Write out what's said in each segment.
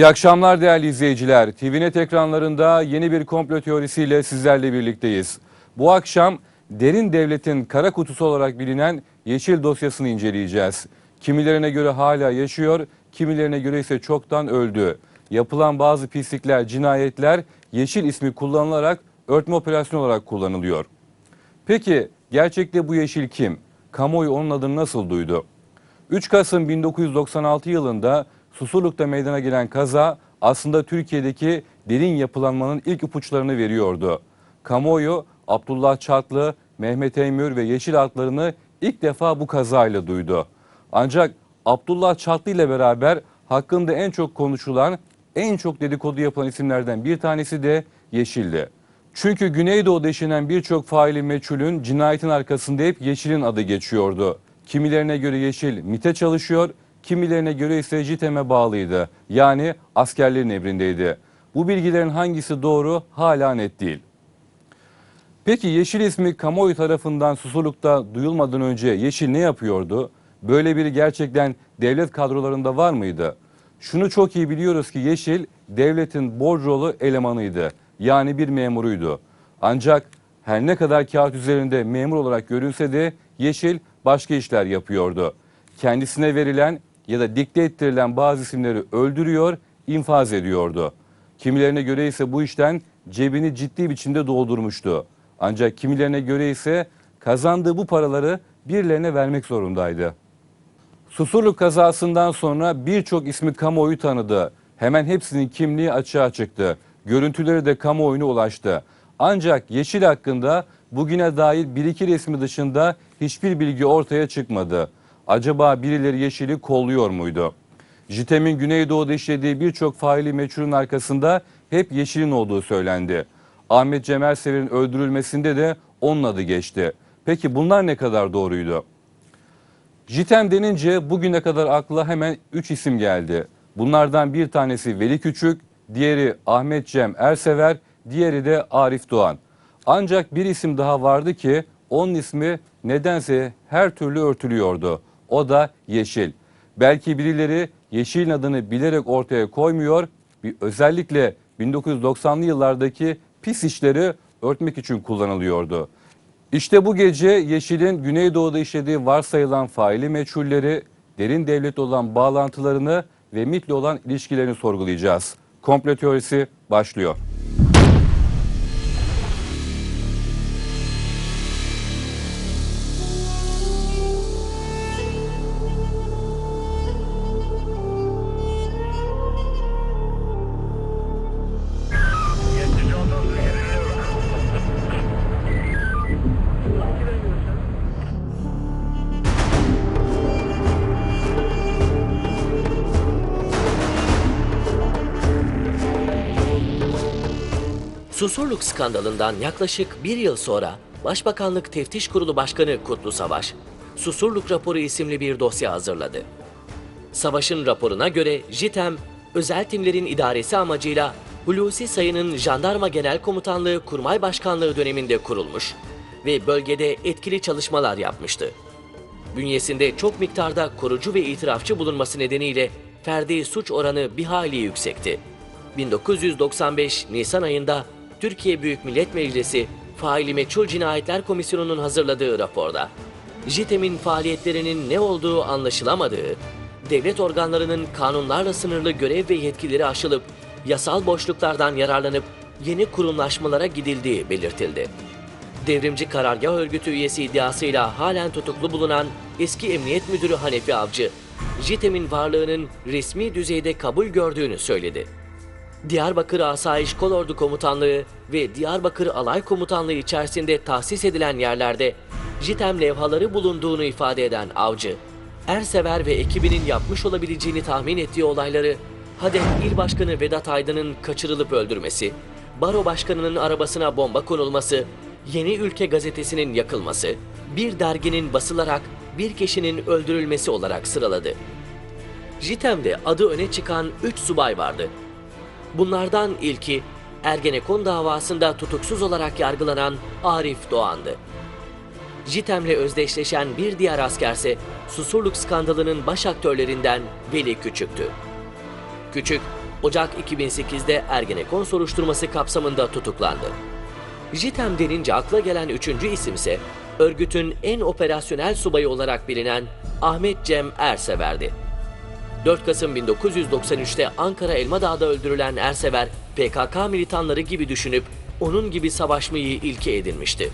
İyi akşamlar değerli izleyiciler. TVNet ekranlarında yeni bir komplo teorisiyle sizlerle birlikteyiz. Bu akşam derin devletin kara kutusu olarak bilinen Yeşil dosyasını inceleyeceğiz. Kimilerine göre hala yaşıyor, kimilerine göre ise çoktan öldü. Yapılan bazı pislikler, cinayetler Yeşil ismi kullanılarak örtme operasyonu olarak kullanılıyor. Peki gerçekte bu Yeşil kim? Kamuoyu onun adını nasıl duydu? 3 Kasım 1996 yılında Susurluk'ta meydana gelen kaza aslında Türkiye'deki derin yapılanmanın ilk ipuçlarını veriyordu. Kamuoyu Abdullah Çatlı, Mehmet Eymür ve Yeşil adlarını ilk defa bu kazayla duydu. Ancak Abdullah Çatlı ile beraber hakkında en çok konuşulan, en çok dedikodu yapılan isimlerden bir tanesi de Yeşil'di. Çünkü Güneydoğu'da işlenen birçok faili meçhulün cinayetin arkasında hep Yeşil'in adı geçiyordu. Kimilerine göre Yeşil MIT'e çalışıyor, kimilerine göre ise JITEM'e bağlıydı. Yani askerlerin emrindeydi. Bu bilgilerin hangisi doğru hala net değil. Peki Yeşil ismi kamuoyu tarafından Susurluk'ta duyulmadan önce Yeşil ne yapıyordu? Böyle biri gerçekten devlet kadrolarında var mıydı? Şunu çok iyi biliyoruz ki Yeşil devletin borcolu elemanıydı. Yani bir memuruydu. Ancak her ne kadar kağıt üzerinde memur olarak görünse de Yeşil başka işler yapıyordu. Kendisine verilen ya da dikte ettirilen bazı isimleri öldürüyor, infaz ediyordu. Kimilerine göre ise bu işten cebini ciddi biçimde doldurmuştu. Ancak kimilerine göre ise kazandığı bu paraları birilerine vermek zorundaydı. Susurluk kazasından sonra birçok ismi kamuoyu tanıdı. Hemen hepsinin kimliği açığa çıktı. Görüntüleri de kamuoyuna ulaştı. Ancak Yeşil hakkında bugüne dair bir iki resmi dışında hiçbir bilgi ortaya çıkmadı. Acaba birileri Yeşil'i kolluyor muydu? JITEM'in Güneydoğu'da işlediği birçok faili meçhulün arkasında hep Yeşil'in olduğu söylendi. Ahmet Cemal Sever'in öldürülmesinde de onun adı geçti. Peki bunlar ne kadar doğruydu? JITEM denince bugüne kadar akla hemen 3 isim geldi. Bunlardan bir tanesi Veli Küçük, diğeri Ahmet Cem Ersever, diğeri de Arif Doğan. Ancak bir isim daha vardı ki onun ismi nedense her türlü örtülüyordu. O da Yeşil. Belki birileri Yeşil'in adını bilerek ortaya koymuyor, bir özellikle 1990'lı yıllardaki pis işleri örtmek için kullanılıyordu. İşte bu gece Yeşil'in Güneydoğu'da işlediği varsayılan faili meçhulleri, derin devlet olan bağlantılarını ve MIT'le olan ilişkilerini sorgulayacağız. Komplo teorisi başlıyor. Susurluk skandalından yaklaşık bir yıl sonra Başbakanlık Teftiş Kurulu Başkanı Kutlu Savaş, Susurluk raporu isimli bir dosya hazırladı. Savaş'ın raporuna göre JITEM, özel timlerin idaresi amacıyla Hulusi Sayın'ın Jandarma Genel Komutanlığı Kurmay Başkanlığı döneminde kurulmuş ve bölgede etkili çalışmalar yapmıştı. Bünyesinde çok miktarda korucu ve itirafçı bulunması nedeniyle ferdi suç oranı bir hayli yüksekti. 1995 Nisan ayında Türkiye Büyük Millet Meclisi Faili Meçhul Cinayetler Komisyonu'nun hazırladığı raporda JITEM'in faaliyetlerinin ne olduğu anlaşılamadığı, devlet organlarının kanunlarla sınırlı görev ve yetkileri aşılıp yasal boşluklardan yararlanıp yeni kurumlaşmalara gidildiği belirtildi. Devrimci Karargah Örgütü üyesi iddiasıyla halen tutuklu bulunan eski Emniyet Müdürü Hanefi Avcı, JITEM'in varlığının resmi düzeyde kabul gördüğünü söyledi. Diyarbakır Asayiş Kolordu Komutanlığı ve Diyarbakır Alay Komutanlığı içerisinde tahsis edilen yerlerde JITEM levhaları bulunduğunu ifade eden Avcı, Ersever ve ekibinin yapmış olabileceğini tahmin ettiği olayları HADEP İl Başkanı Vedat Aydın'ın kaçırılıp öldürmesi, Baro Başkanı'nın arabasına bomba konulması, Yeni Ülke gazetesinin yakılması, bir derginin basılarak bir kişinin öldürülmesi olarak sıraladı. JITEM'de adı öne çıkan 3 subay vardı. Bunlardan ilki Ergenekon davasında tutuksuz olarak yargılanan Arif Doğan'dı. JITEM'le özdeşleşen bir diğer askerse Susurluk skandalının baş aktörlerinden Veli Küçük'tü. Küçük, Ocak 2008'de Ergenekon soruşturması kapsamında tutuklandı. JITEM denince akla gelen üçüncü isimse örgütün en operasyonel subayı olarak bilinen Ahmet Cem Ersever'di. 4 Kasım 1993'te Ankara Elmadağ'da öldürülen Ersever, PKK militanları gibi düşünüp onun gibi savaşmayı ilke edinmişti.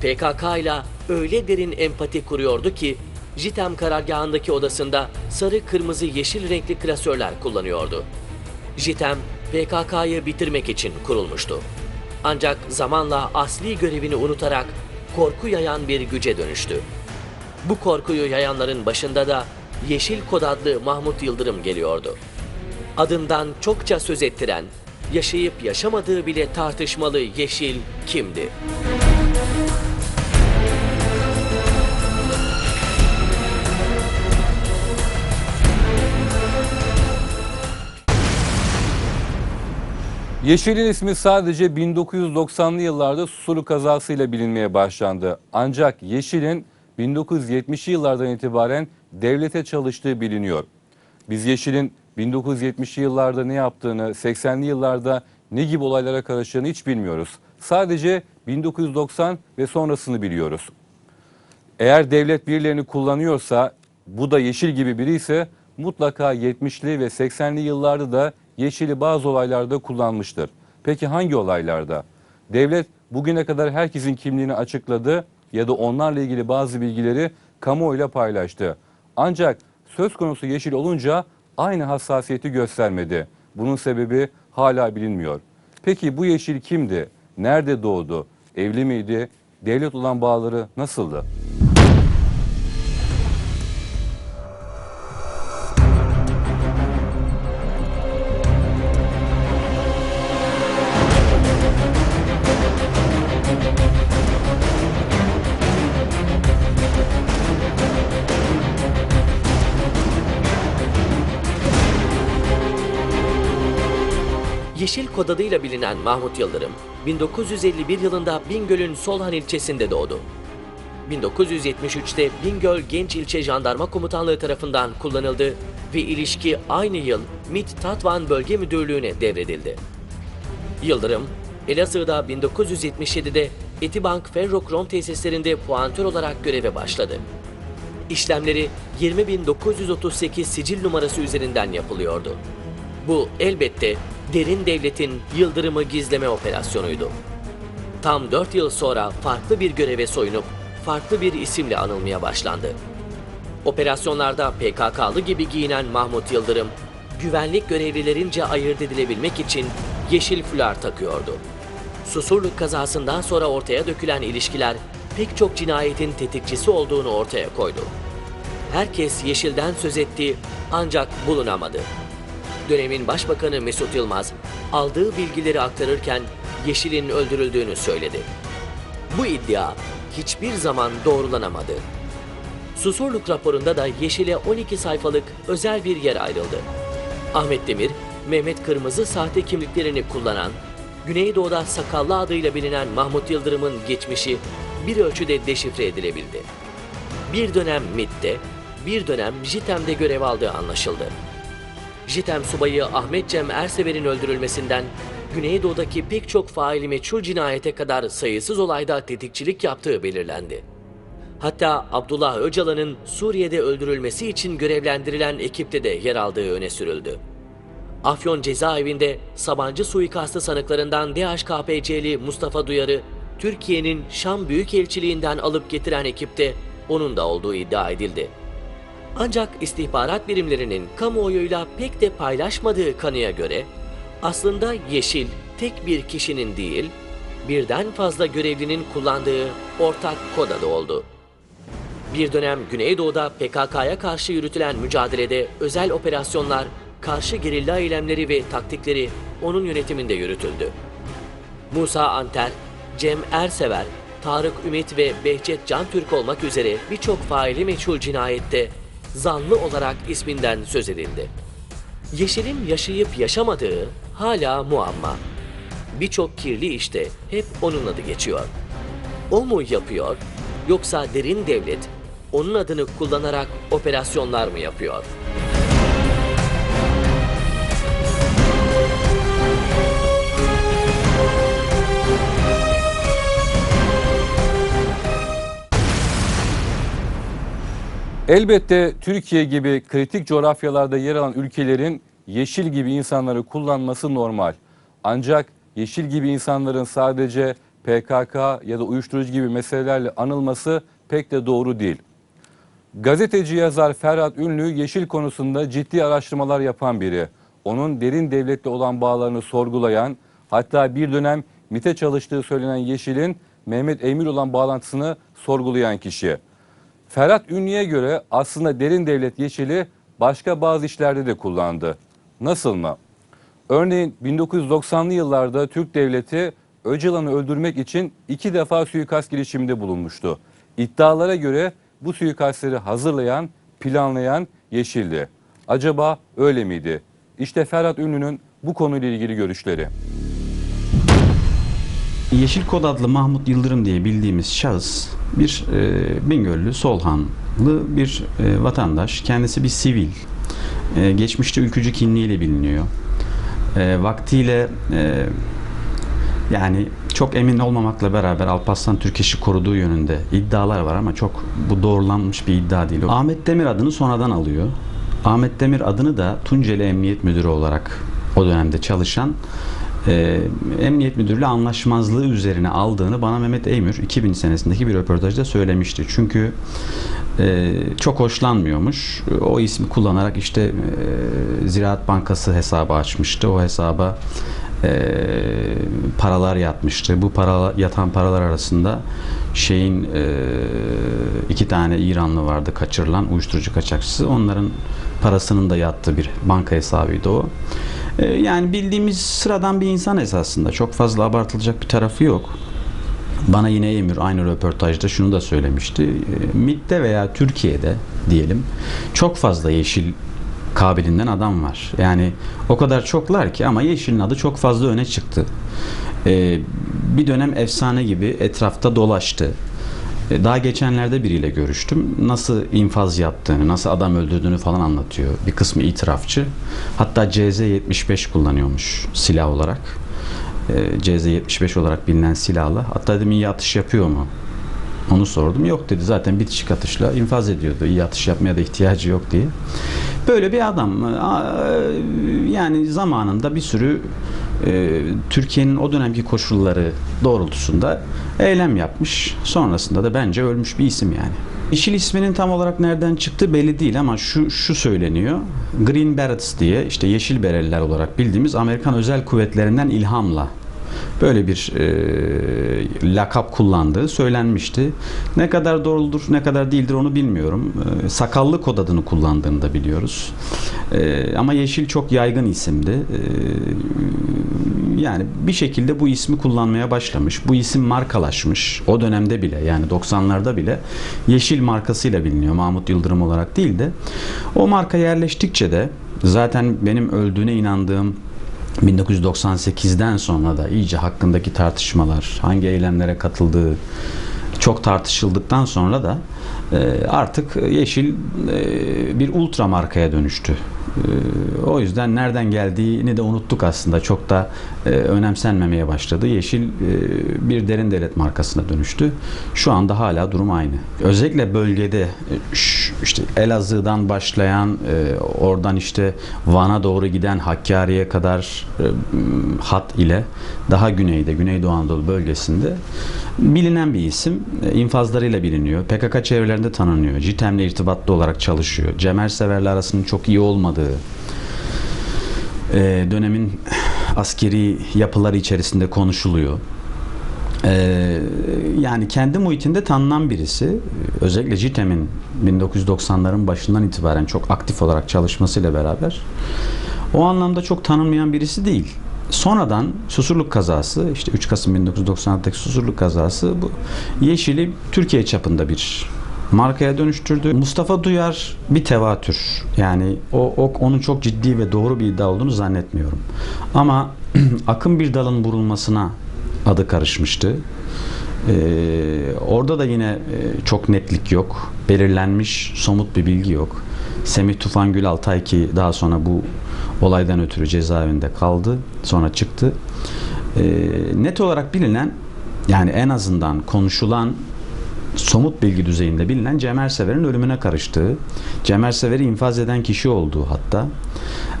PKK ile öyle derin empati kuruyordu ki JITEM karargahındaki odasında sarı, kırmızı, yeşil renkli klasörler kullanıyordu. JITEM, PKK'yı bitirmek için kurulmuştu. Ancak zamanla asli görevini unutarak korku yayan bir güce dönüştü. Bu korkuyu yayanların başında da Yeşil Kod adlı Mahmut Yıldırım geliyordu. Adından çokça söz ettiren, yaşayıp yaşamadığı bile tartışmalı Yeşil kimdi? Yeşil'in ismi sadece 1990'lı yıllarda Susulu kazasıyla bilinmeye başlandı. Ancak Yeşil'in 1970'li yıllardan itibaren devlete çalıştığı biliniyor. Biz Yeşil'in 1970'li yıllarda ne yaptığını, 80'li yıllarda ne gibi olaylara karıştığını hiç bilmiyoruz. Sadece 1990 ve sonrasını biliyoruz. Eğer devlet birilerini kullanıyorsa, bu da Yeşil gibi biri ise mutlaka 70'li ve 80'li yıllarda da Yeşil'i bazı olaylarda kullanmıştır. Peki hangi olaylarda? Devlet bugüne kadar herkesin kimliğini açıkladı ya da onlarla ilgili bazı bilgileri kamuoyuyla paylaştı. Ancak söz konusu Yeşil olunca aynı hassasiyeti göstermedi. Bunun sebebi hala bilinmiyor. Peki bu Yeşil kimdi? Nerede doğdu? Evli miydi? Devlet olan bağları nasıldı? Yeşil kod adıyla bilinen Mahmut Yıldırım, 1951 yılında Bingöl'ün Solhan ilçesinde doğdu. 1973'te Bingöl Genç İlçe Jandarma Komutanlığı tarafından kullanıldı ve ilişki aynı yıl MİT Tatvan Bölge Müdürlüğü'ne devredildi. Yıldırım, Elazığ'da 1977'de Etibank Ferrokrom tesislerinde puantör olarak göreve başladı. İşlemleri 20.938 sicil numarası üzerinden yapılıyordu. Bu elbette derin devletin Yıldırım'ı gizleme operasyonuydu. Tam 4 yıl sonra farklı bir göreve soyunup farklı bir isimle anılmaya başlandı. Operasyonlarda PKK'lı gibi giyinen Mahmut Yıldırım, güvenlik görevlilerince ayırt edilebilmek için yeşil fular takıyordu. Susurluk kazasından sonra ortaya dökülen ilişkiler pek çok cinayetin tetikçisi olduğunu ortaya koydu. Herkes Yeşil'den söz etti ancak bulunamadı. Dönemin Başbakanı Mesut Yılmaz aldığı bilgileri aktarırken Yeşil'in öldürüldüğünü söyledi. Bu iddia hiçbir zaman doğrulanamadı. Susurluk raporunda da Yeşil'e 12 sayfalık özel bir yer ayrıldı. Ahmet Demir, Mehmet Kırmızı sahte kimliklerini kullanan, Güneydoğu'da Sakallı adıyla bilinen Mahmut Yıldırım'ın geçmişi bir ölçüde deşifre edilebildi. Bir dönem MİT'te, bir dönem JITEM'de görev aldığı anlaşıldı. JITEM subayı Ahmet Cem Ersever'in öldürülmesinden Güneydoğu'daki pek çok faili meçhul cinayete kadar sayısız olayda tetikçilik yaptığı belirlendi. Hatta Abdullah Öcalan'ın Suriye'de öldürülmesi için görevlendirilen ekipte de yer aldığı öne sürüldü. Afyon cezaevinde Sabancı suikastı sanıklarından DHKPC'li Mustafa Duyar'ı Türkiye'nin Şam Büyükelçiliğinden alıp getiren ekipte onun da olduğu iddia edildi. Ancak istihbarat birimlerinin kamuoyuyla pek de paylaşmadığı kanıya göre aslında Yeşil tek bir kişinin değil, birden fazla görevlinin kullandığı ortak kod adı oldu. Bir dönem Güneydoğu'da PKK'ya karşı yürütülen mücadelede özel operasyonlar, karşı gerilla eylemleri ve taktikleri onun yönetiminde yürütüldü. Musa Anter, Cem Ersever, Tarık Ümit ve Behçet Can Türk olmak üzere birçok faili meçhul cinayette zanlı olarak isminden söz edildi. Yeşil'in yaşayıp yaşamadığı hala muamma. Birçok kirli işte hep onun adı geçiyor. O mu yapıyor yoksa derin devlet onun adını kullanarak operasyonlar mı yapıyor? Elbette Türkiye gibi kritik coğrafyalarda yer alan ülkelerin yeşil gibi insanları kullanması normal. Ancak yeşil gibi insanların sadece PKK ya da uyuşturucu gibi meselelerle anılması pek de doğru değil. Gazeteci yazar Ferhat Ünlü yeşil konusunda ciddi araştırmalar yapan biri. Onun derin devletle olan bağlarını sorgulayan, hatta bir dönem MIT'e çalıştığı söylenen Yeşil'in Mehmet Emir olan bağlantısını sorgulayan kişi. Ferhat Ünlü'ye göre aslında derin devlet Yeşil'i başka bazı işlerde de kullandı. Nasıl mı? Örneğin 1990'lı yıllarda Türk devleti Öcalan'ı öldürmek için iki defa suikast girişiminde bulunmuştu. İddialara göre bu suikastleri hazırlayan, planlayan Yeşil'di. Acaba öyle miydi? İşte Ferhat Ünlü'nün bu konuyla ilgili görüşleri. Yeşil Kod adlı Mahmut Yıldırım diye bildiğimiz şahıs bir e, Bingöllü, Solhanlı bir e, vatandaş. Kendisi bir sivil. E, geçmişte ülkücü kimliğiyle biliniyor. E, vaktiyle e, yani çok emin olmamakla beraber Alparslan Türkeş'i koruduğu yönünde iddialar var ama çok bu doğrulanmış bir iddia değil. Ahmet Demir adını sonradan alıyor. Ahmet Demir adını da Tunceli Emniyet Müdürü olarak o dönemde çalışan e, Emniyet Müdürlüğü anlaşmazlığı üzerine aldığını bana Mehmet Eymür 2000 senesindeki bir röportajda söylemişti. Çünkü e, çok hoşlanmıyormuş. O ismi kullanarak işte e, Ziraat Bankası hesabı açmıştı. O hesaba e, paralar yatmıştı. Bu para yatan paralar arasında şeyin e, iki tane İranlı vardı kaçırılan uyuşturucu kaçakçısı. Onların parasının da yattığı bir banka hesabıydı o. E, yani bildiğimiz sıradan bir insan esasında. Çok fazla abartılacak bir tarafı yok. Bana yine Emir aynı röportajda şunu da söylemişti. E, MİT'te veya Türkiye'de diyelim çok fazla yeşil kabilinden adam var. Yani o kadar çoklar ki ama Yeşil'in adı çok fazla öne çıktı. Ee, bir dönem efsane gibi etrafta dolaştı. Ee, Daha geçenlerde biriyle görüştüm. Nasıl infaz yaptığını, nasıl adam öldürdüğünü falan anlatıyor. Bir kısmı itirafçı. Hatta CZ-75 kullanıyormuş silah olarak. Ee, CZ-75 olarak bilinen silahla. Hatta dedim iyi atış yapıyor mu? Onu sordum. Yok dedi zaten bitişik atışla infaz ediyordu. İyi atış yapmaya da ihtiyacı yok diye. Böyle bir adam. Aa, Yani zamanında bir sürü e, Türkiye'nin o dönemki koşulları doğrultusunda eylem yapmış. Sonrasında da bence ölmüş bir isim yani. Yeşil isminin tam olarak nereden çıktığı belli değil ama şu şu söyleniyor. Green Berets diye işte yeşil bereliler olarak bildiğimiz Amerikan özel kuvvetlerinden ilhamla böyle bir e, lakap kullandığı söylenmişti. Ne kadar doğrudur, ne kadar değildir onu bilmiyorum. E, sakallı kod adını kullandığını da biliyoruz. E, ama Yeşil çok yaygın isimdi. E, yani bir şekilde bu ismi kullanmaya başlamış. Bu isim markalaşmış. O dönemde bile yani 90'larda bile Yeşil markasıyla biliniyor. Mahmut Yıldırım olarak değil de. O marka yerleştikçe de zaten benim öldüğüne inandığım 1998'den sonra da iyice hakkındaki tartışmalar, hangi eylemlere katıldığı çok tartışıldıktan sonra da e, artık Yeşil e, bir ultra markaya dönüştü. E, O yüzden nereden geldiğini de unuttuk aslında. Çok da e, önemsenmemeye başladı. Yeşil e, bir derin devlet markasına dönüştü. Şu anda hala durum aynı. Özellikle bölgede e, işte Elazığ'dan başlayan oradan işte Van'a doğru giden Hakkari'ye kadar hat ile daha güneyde Güneydoğu Anadolu bölgesinde bilinen bir isim. E, infazlarıyla biliniyor. PKK çevrelerinde tanınıyor. JITEM'le irtibatlı olarak çalışıyor. Cemer severler arasının çok iyi olmadığı dönemin askeri yapıları içerisinde konuşuluyor. Ee, yani kendi muhitinde tanınan birisi. Özellikle JITEM'in 1990'ların başından itibaren çok aktif olarak çalışmasıyla beraber o anlamda çok tanınmayan birisi değil. Sonradan Susurluk kazası, işte 3 Kasım 1996'daki Susurluk kazası bu Yeşil'i Türkiye çapında bir markaya dönüştürdü. Mustafa Duyar bir tevatür. Yani o, o onun çok ciddi ve doğru bir iddia olduğunu zannetmiyorum. Ama akın bir dalın vurulmasına adı karışmıştı. Ee, orada da yine e, çok netlik yok. Belirlenmiş somut bir bilgi yok. Semih Tufan Gül Altay ki daha sonra bu olaydan ötürü cezaevinde kaldı. Sonra çıktı. Ee, net olarak bilinen yani en azından konuşulan somut bilgi düzeyinde bilinen Cem Ersever'in ölümüne karıştığı, Cem Ersever'i infaz eden kişi olduğu hatta.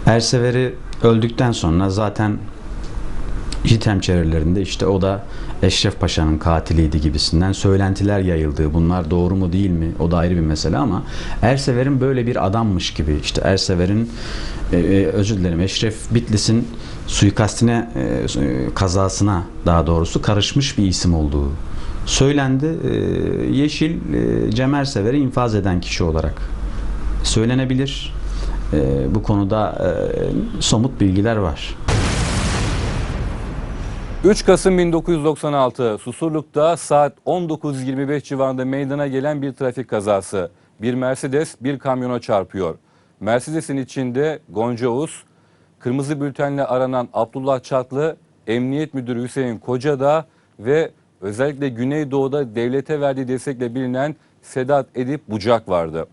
Ersever'i öldükten sonra zaten İTEM çevrelerinde işte o da Eşref Paşa'nın katiliydi gibisinden söylentiler yayıldığı bunlar doğru mu değil mi o da ayrı bir mesele ama Ersever'in böyle bir adammış gibi işte Ersever'in e, e, özür dilerim Eşref Bitlis'in suikastine e, kazasına daha doğrusu karışmış bir isim olduğu söylendi. E, Yeşil e, Cem Ersever'i infaz eden kişi olarak söylenebilir. E, bu konuda e, somut bilgiler var. 3 Kasım 1996 Susurluk'ta saat 19.25 civarında meydana gelen bir trafik kazası. Bir Mercedes bir kamyona çarpıyor. Mercedes'in içinde Gonca Uz, kırmızı bültenle aranan Abdullah Çatlı, Emniyet Müdürü Hüseyin Kocadağ ve özellikle Güneydoğu'da devlete verdiği destekle bilinen Sedat Edip Bucak vardı.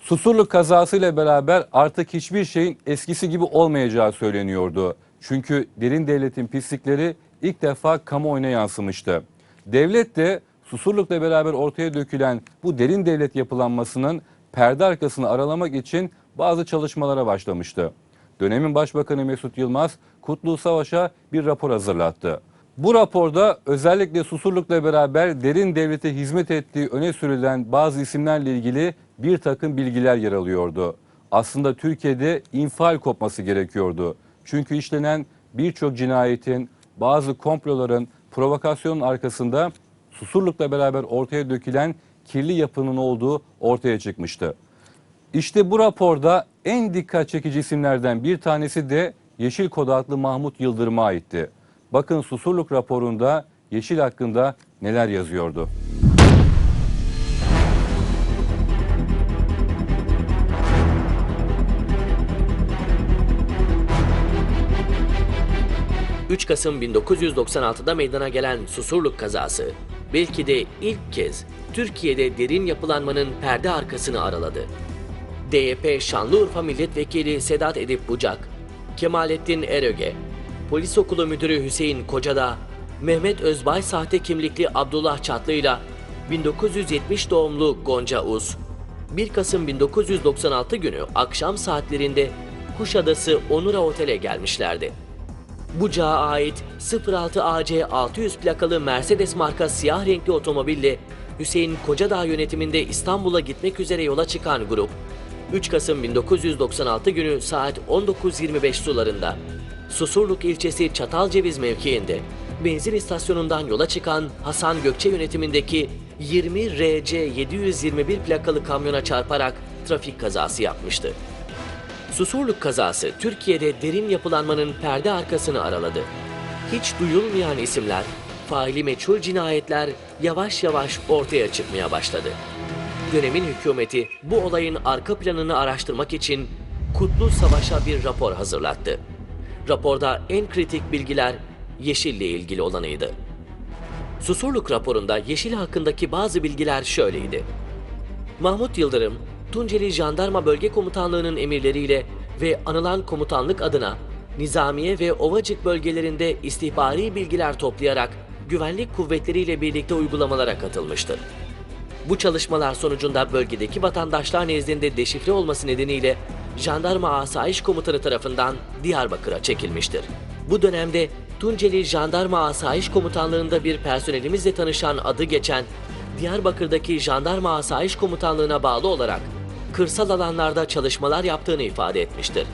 Susurluk kazasıyla beraber artık hiçbir şeyin eskisi gibi olmayacağı söyleniyordu. Çünkü derin devletin pislikleri ilk defa kamuoyuna yansımıştı. Devlet de Susurluk'la beraber ortaya dökülen bu derin devlet yapılanmasının perde arkasını aralamak için bazı çalışmalara başlamıştı. Dönemin Başbakanı Mesut Yılmaz Kutlu Savaş'a bir rapor hazırlattı. Bu raporda özellikle Susurluk'la beraber derin devlete hizmet ettiği öne sürülen bazı isimlerle ilgili bir takım bilgiler yer alıyordu. Aslında Türkiye'de infial kopması gerekiyordu. Çünkü işlenen birçok cinayetin, bazı komploların, provokasyonun arkasında Susurluk'la beraber ortaya dökülen kirli yapının olduğu ortaya çıkmıştı. İşte bu raporda en dikkat çekici isimlerden bir tanesi de Yeşil Kod adlı Mahmut Yıldırım'a aitti. Bakın Susurluk raporunda Yeşil hakkında neler yazıyordu. ...3 Kasım 1996'da meydana gelen Susurluk kazası... ...belki de ilk kez Türkiye'de derin yapılanmanın perde arkasını araladı. DYP Şanlıurfa Milletvekili Sedat Edip Bucak, Kemalettin Eröge, Polis Okulu Müdürü Hüseyin Kocadağ, Mehmet Özbay sahte kimlikli Abdullah Çatlı'yla 1970 doğumlu Gonca Uz, 1 Kasım 1996 günü akşam saatlerinde Kuşadası Onura Otel'e gelmişlerdi. Bucağa ait 06 AC 600 plakalı Mercedes marka siyah renkli otomobille Hüseyin Kocadağ yönetiminde İstanbul'a gitmek üzere yola çıkan grup, 3 Kasım 1996 günü saat 19.25 sularında Susurluk ilçesi Çatalceviz mevkiinde benzin istasyonundan yola çıkan Hasan Gökçe yönetimindeki 20 RC 721 plakalı kamyona çarparak trafik kazası yapmıştı. Susurluk kazası Türkiye'de derin yapılanmanın perde arkasını araladı. Hiç duyulmayan isimler, faili meçhul cinayetler yavaş yavaş ortaya çıkmaya başladı. Dönemin hükümeti bu olayın arka planını araştırmak için Kutlu Savaş'a bir rapor hazırlattı. Raporda en kritik bilgiler Yeşil'le ilgili olanıydı. Susurluk raporunda Yeşil hakkındaki bazı bilgiler şöyleydi. Mahmut Yıldırım, Tunceli Jandarma Bölge Komutanlığı'nın emirleriyle ve anılan komutanlık adına Nizamiye ve Ovacık bölgelerinde istihbari bilgiler toplayarak güvenlik kuvvetleriyle birlikte uygulamalara katılmıştır. Bu çalışmalar sonucunda bölgedeki vatandaşlar nezdinde deşifre olması nedeniyle Jandarma Asayiş Komutanı tarafından Diyarbakır'a çekilmiştir. Bu dönemde Tunceli Jandarma Asayiş Komutanlığı'nda bir personelimizle tanışan adı geçen Diyarbakır'daki Jandarma Asayiş Komutanlığı'na bağlı olarak kırsal alanlarda çalışmalar yaptığını ifade etmiştir.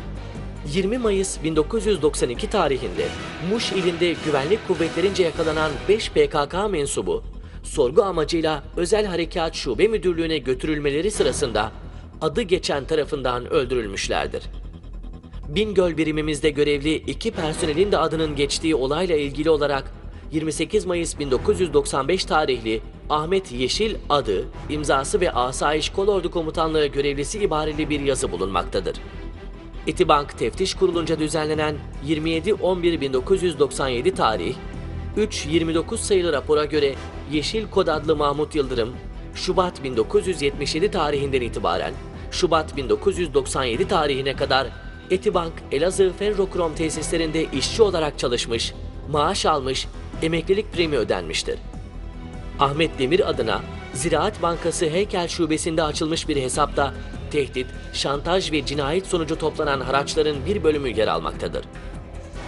20 Mayıs 1992 tarihinde Muş ilinde güvenlik kuvvetlerince yakalanan 5 PKK mensubu sorgu amacıyla Özel Harekat Şube Müdürlüğü'ne götürülmeleri sırasında adı geçen tarafından öldürülmüşlerdir. Bingöl birimimizde görevli iki personelin de adının geçtiği olayla ilgili olarak 28 Mayıs 1995 tarihli Ahmet Yeşil adı, imzası ve Asayiş Kolordu Komutanlığı görevlisi ibareli bir yazı bulunmaktadır. İtibank Teftiş Kurulunca düzenlenen 27-11-1997 tarih 3-29 sayılı rapora göre Yeşil Kod adlı Mahmut Yıldırım, Şubat 1977 tarihinden itibaren Şubat 1997 tarihine kadar Etibank Elazığ Ferrokrom tesislerinde işçi olarak çalışmış, maaş almış, emeklilik primi ödenmiştir. Ahmet Demir adına Ziraat Bankası Heykel Şubesi'nde açılmış bir hesapta tehdit, şantaj ve cinayet sonucu toplanan haraçların bir bölümü yer almaktadır.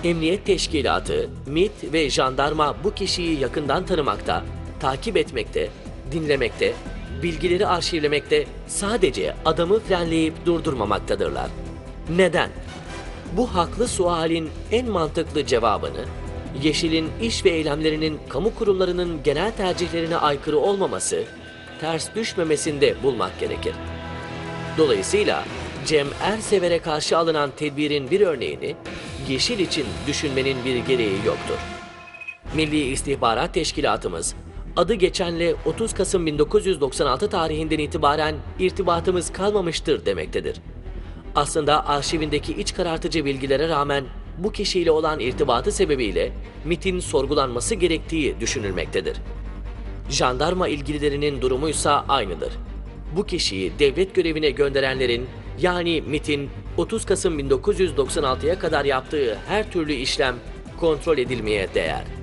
Emniyet Teşkilatı, MİT ve jandarma bu kişiyi yakından tanımakta, takip etmekte, dinlemekte, bilgileri arşivlemekte, sadece adamı frenleyip durdurmamaktadırlar. Neden? Bu haklı sualin en mantıklı cevabını, Yeşil'in iş ve eylemlerinin kamu kurumlarının genel tercihlerine aykırı olmaması, ters düşmemesinde bulmak gerekir. Dolayısıyla Cem Ersever'e karşı alınan tedbirin bir örneğini Yeşil için düşünmenin bir gereği yoktur. Milli İstihbarat Teşkilatımız adı geçenle 30 Kasım 1996 tarihinden itibaren irtibatımız kalmamıştır demektedir. Aslında arşivindeki iç karartıcı bilgilere rağmen bu kişiyle olan irtibatı sebebiyle MIT'in sorgulanması gerektiği düşünülmektedir. Jandarma ilgililerinin durumuysa aynıdır. Bu kişiyi devlet görevine gönderenlerin yani MIT'in 30 Kasım 1996'ya kadar yaptığı her türlü işlem kontrol edilmeye değer.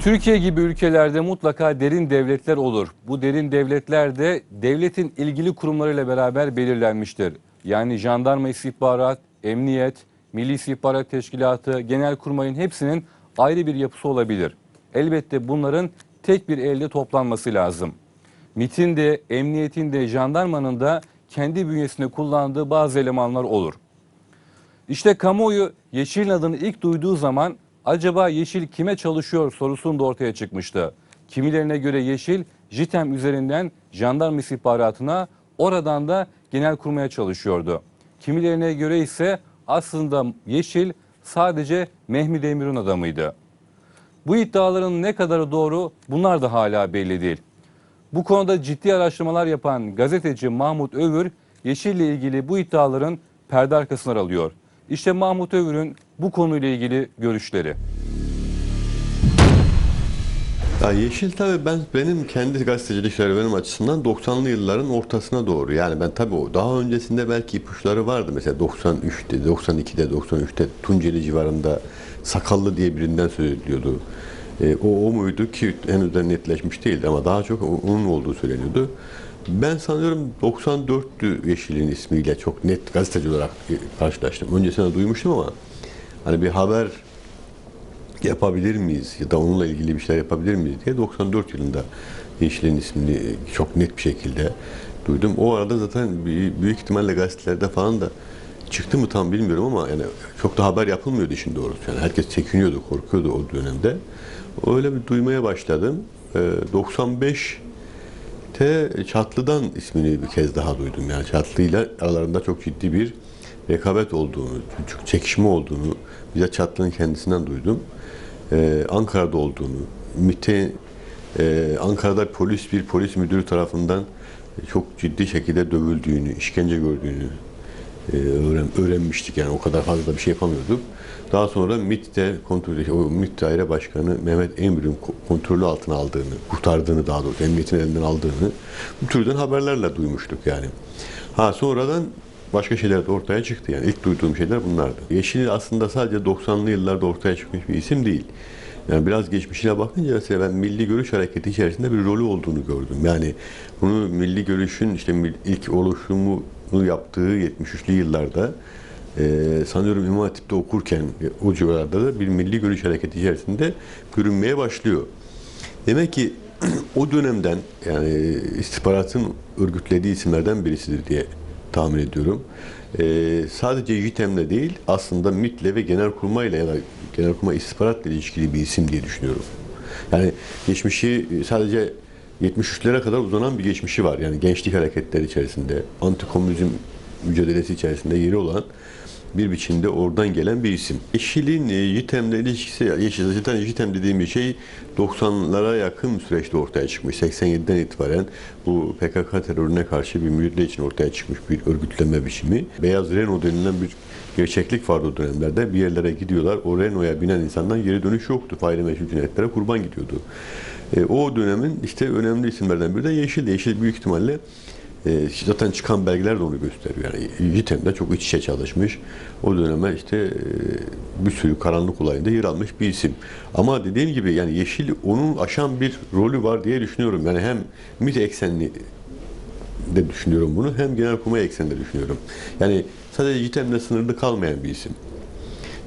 Türkiye gibi ülkelerde mutlaka derin devletler olur. Bu derin devletler de devletin ilgili kurumlarıyla beraber belirlenmiştir. Yani jandarma istihbarat, emniyet, Milli İstihbarat Teşkilatı, Genelkurmay'ın hepsinin ayrı bir yapısı olabilir. Elbette bunların tek bir elde toplanması lazım. MIT'in de, emniyetin de, jandarmanın da kendi bünyesinde kullandığı bazı elemanlar olur. İşte kamuoyu Yeşil'in adını ilk duyduğu zaman acaba Yeşil kime çalışıyor sorusunun da ortaya çıkmıştı. Kimilerine göre Yeşil JITEM üzerinden jandarma istihbaratına oradan da genel kurmaya çalışıyordu. Kimilerine göre ise aslında Yeşil sadece Mehmet Demir'in adamıydı. Bu iddiaların ne kadarı doğru bunlar da hala belli değil. Bu konuda ciddi araştırmalar yapan gazeteci Mahmut Övür, Yeşil'le ilgili bu iddiaların perde arkasına alıyor. İşte Mahmut Övür'ün bu konuyla ilgili görüşleri. Ya Yeşil tabii ben benim kendi gazetecilik serüvenim açısından 90'lı yılların ortasına doğru. Yani ben tabii o daha öncesinde belki ipuçları vardı. Mesela 93'te, 92'de, 93'te Tunceli civarında Sakallı diye birinden söz ediliyordu. E, o, o muydu ki henüz de netleşmiş değildi ama daha çok onun olduğu söyleniyordu. Ben sanıyorum 94'tü Yeşil'in ismiyle çok net gazeteci olarak karşılaştım. Öncesinde duymuştum ama hani bir haber yapabilir miyiz ya da onunla ilgili bir şeyler yapabilir miyiz diye 94 yılında Yeşil'in ismini çok net bir şekilde duydum. O arada zaten büyük ihtimalle gazetelerde falan da çıktı mı tam bilmiyorum ama yani çok da haber yapılmıyordu işin doğrusu. Yani herkes çekiniyordu, korkuyordu o dönemde. Öyle bir duymaya başladım. Ee, 95 te Çatlı'dan ismini bir kez daha duydum. Yani Çatlı'yla aralarında çok ciddi bir rekabet olduğunu, çekişme olduğunu bize Çatlı'nın kendisinden duydum. Ee, Ankara'da olduğunu, MİT'e e, Ankara'da polis bir polis müdürü tarafından çok ciddi şekilde dövüldüğünü, işkence gördüğünü e, öğren, öğrenmiştik yani o kadar fazla bir şey yapamıyorduk. Daha sonra MİT'te kontrol o MİT daire başkanı Mehmet Emir'in kontrolü altına aldığını, kurtardığını daha doğrusu emniyetin elinden aldığını bu türden haberlerle duymuştuk yani. Ha sonradan başka şeyler de ortaya çıktı yani ilk duyduğum şeyler bunlardı. Yeşil aslında sadece 90'lı yıllarda ortaya çıkmış bir isim değil. Yani biraz geçmişine bakınca mesela ben Milli Görüş Hareketi içerisinde bir rolü olduğunu gördüm. Yani bunu Milli Görüş'ün işte ilk oluşumunu yaptığı 73'lü yıllarda e, sanıyorum İmam Hatip'te okurken o civarlarda da bir Milli Görüş Hareketi içerisinde görünmeye başlıyor. Demek ki o dönemden yani istihbaratın örgütlediği isimlerden birisidir diye tahmin ediyorum. Ee, sadece YİTEM'le değil aslında MİT'le ve Genelkurmay'la ya da Genelkurmay istihbaratla ilişkili bir isim diye düşünüyorum. Yani geçmişi sadece 73'lere kadar uzanan bir geçmişi var. Yani gençlik hareketleri içerisinde, antikomünizm mücadelesi içerisinde yeri olan bir biçimde oradan gelen bir isim. Yeşil'in YİTEM'le ilişkisi, Yeşil zaten YİTEM dediğim bir şey 90'lara yakın süreçte ortaya çıkmış. 87'den itibaren bu PKK terörüne karşı bir mücadele için ortaya çıkmış bir örgütleme biçimi. Beyaz Renault denilen bir gerçeklik vardı o dönemlerde. Bir yerlere gidiyorlar. O Renault'a binen insandan geri dönüş yoktu. Faili meşhur cinayetlere kurban gidiyordu. E, o dönemin işte önemli isimlerden biri de Yeşil. Yeşil büyük ihtimalle E, zaten çıkan belgeler de onu gösteriyor. Yani JITEM de çok iç içe çalışmış. O döneme işte e, bir sürü karanlık olayında yer almış bir isim. Ama dediğim gibi yani Yeşil onun aşan bir rolü var diye düşünüyorum. Yani hem MİT eksenli de düşünüyorum bunu hem genelkurmay ekseninde düşünüyorum. Yani sadece JITEM'le sınırlı kalmayan bir isim.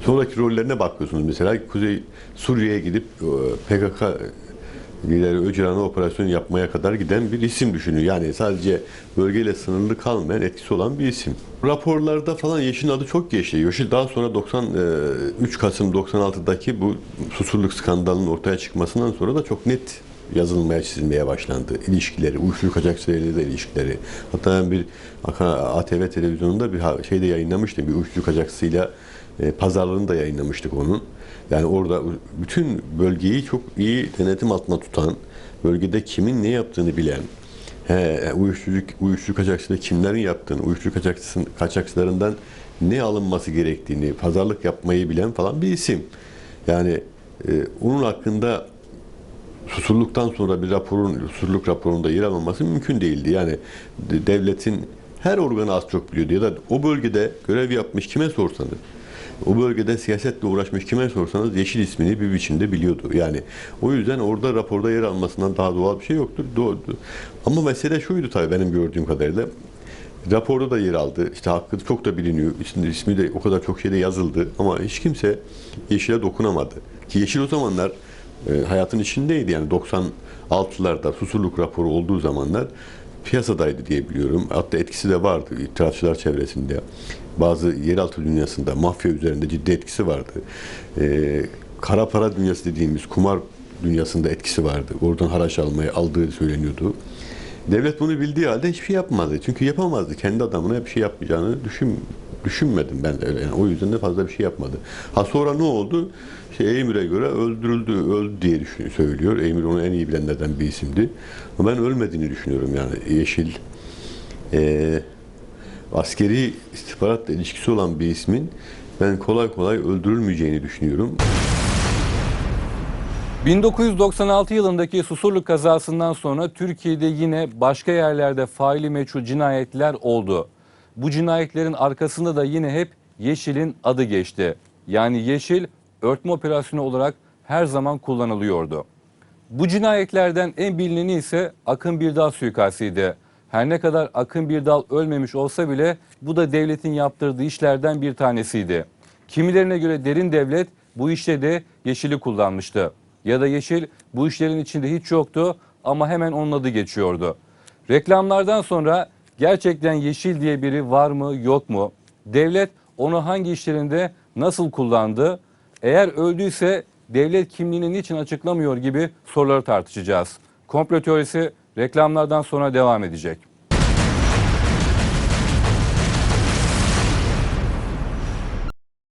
Sonraki rollerine bakıyorsunuz mesela Kuzey Suriye'ye gidip e, PKK lideri Öcalan'a operasyon yapmaya kadar giden bir isim düşünün. Yani sadece bölgeyle sınırlı kalmayan etkisi olan bir isim. Raporlarda falan Yeşil'in adı çok geçti. Yeşil daha sonra 93 Kasım 96'daki bu susurluk skandalının ortaya çıkmasından sonra da çok net yazılmaya çizilmeye başlandı. İlişkileri, uyuşturucu kaçakçılarıyla da ilişkileri. Hatta ben bir ATV televizyonunda bir şeyde yayınlamıştım. Bir uyuşturucu kaçakçısıyla e, pazarlığını da yayınlamıştık onun. Yani orada bütün bölgeyi çok iyi denetim altında tutan, bölgede kimin ne yaptığını bilen, he, uyuşturucu, uyuşturucu kaçakçılığı kimlerin yaptığını, uyuşturucu kaçakçılarından ne alınması gerektiğini, pazarlık yapmayı bilen falan bir isim. Yani e, onun hakkında susurluktan sonra bir raporun, susurluk raporunda yer almaması mümkün değildi. Yani de- devletin her organı az çok biliyordu ya da o bölgede görev yapmış kime sorsanız, o bölgede siyasetle uğraşmış kime sorsanız Yeşil ismini bir biçimde biliyordu. Yani o yüzden orada raporda yer almasından daha doğal bir şey yoktur. Doğru. Ama mesele şuydu tabii benim gördüğüm kadarıyla. Raporda da yer aldı. İşte hakkı çok da biliniyor. İsmi, ismi de o kadar çok şeyde yazıldı. Ama hiç kimse Yeşil'e dokunamadı. Ki Yeşil o zamanlar e, hayatın içindeydi. Yani 96'larda susurluk raporu olduğu zamanlar piyasadaydı diye biliyorum. Hatta etkisi de vardı itirazçılar çevresinde. Bazı yeraltı dünyasında mafya üzerinde ciddi etkisi vardı. E, kara para dünyası dediğimiz kumar dünyasında etkisi vardı. Oradan haraç almayı aldığı söyleniyordu. Devlet bunu bildiği halde hiçbir şey yapmazdı. Çünkü yapamazdı. Kendi adamına bir şey yapmayacağını düşün, düşünmedim ben de. Yani o yüzden de fazla bir şey yapmadı. Ha sonra ne oldu? İşte Emir'e göre öldürüldü, öldü diye düşün, söylüyor. Emir onu en iyi bilenlerden bir isimdi. Ama ben ölmediğini düşünüyorum yani. Yeşil eee, askeri istihbaratla ilişkisi olan bir ismin ben kolay kolay öldürülmeyeceğini düşünüyorum. 1996 yılındaki Susurluk kazasından sonra Türkiye'de yine başka yerlerde faili meçhul cinayetler oldu. Bu cinayetlerin arkasında da yine hep Yeşil'in adı geçti. Yani Yeşil örtme operasyonu olarak her zaman kullanılıyordu. Bu cinayetlerden en bilineni ise Akın Birdal suikastiydi. Her ne kadar Akın Birdal ölmemiş olsa bile bu da devletin yaptırdığı işlerden bir tanesiydi. Kimilerine göre derin devlet bu işte de Yeşil'i kullanmıştı. Ya da Yeşil bu işlerin içinde hiç yoktu ama hemen onun adı geçiyordu. Reklamlardan sonra gerçekten Yeşil diye biri var mı yok mu? Devlet onu hangi işlerinde nasıl kullandı? Eğer öldüyse devlet kimliğini niçin açıklamıyor gibi soruları tartışacağız. Komplo teorisi reklamlardan sonra devam edecek.